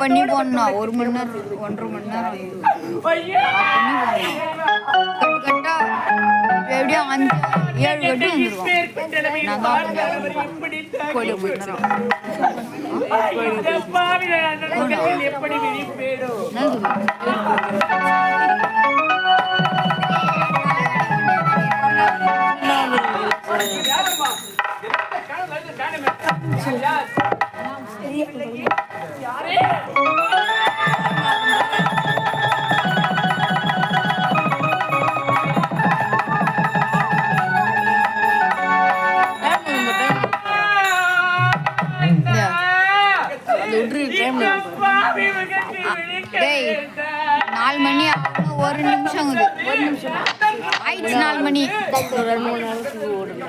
பண்ணி போடணும் ஒரு மணி நேரம் ஒன்றரை மணி நேரம்! கட்டு எப்படியும் அஞ்சு ஏழு கட்டு வந்துருவோம் மேற்கொண்டளவில் நாலு மணி ஒரு நிமிஷம் ஒரு நிமிஷம் ஆயிடுச்சு நாலு மணி ஒரு மூணு ஓடுங்க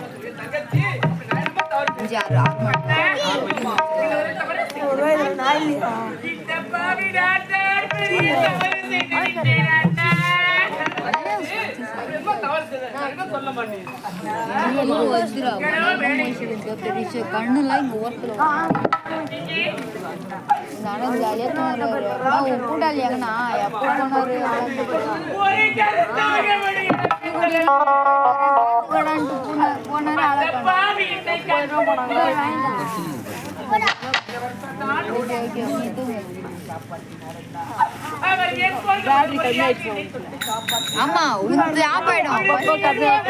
அஞ்சு ஆறு ஆறு மணி கண்ணுலாம் இங்க ஓரத்துல நானும் ஜாலியா தூங்குறாரு கூட்டாளி எங்கண்ணா எப்போ போனாரு. போனாரு காணோம். ஆமா உந்து ஆஃப் ஆயிடும்.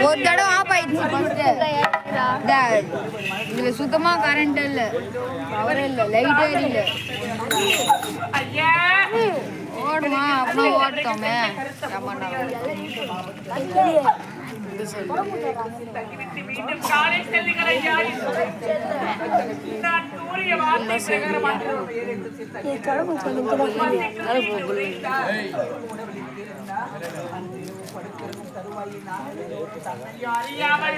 ஒரு தடவை ஆஃப் ஆயிடுச்சு இதுல சுத்தமா கரண்ட் இல்ல. பவர் இல்ல லைட்டே இல்ல. ஐயா. ஓடுமா? அப்படியே ஓட்டோமே. அறியாமல்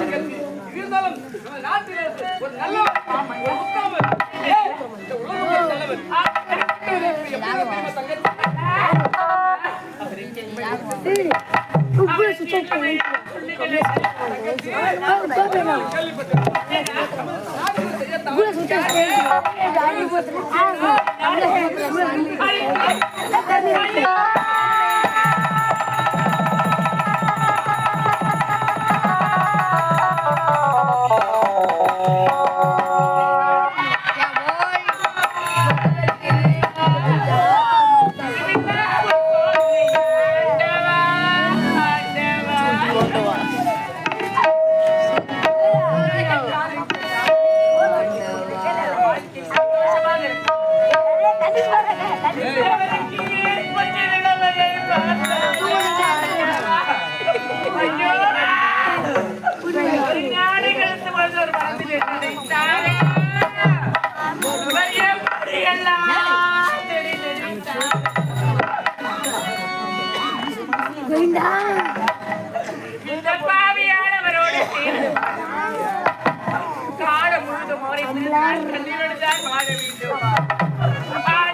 டேய் யாராவது ஏச்சி இதா கீழ வரா இந்த பாவியானவரோடு சேர்ந்து காலம் முழுதும் கண்ணீரோடு தான் வாழ வேண்டும். I.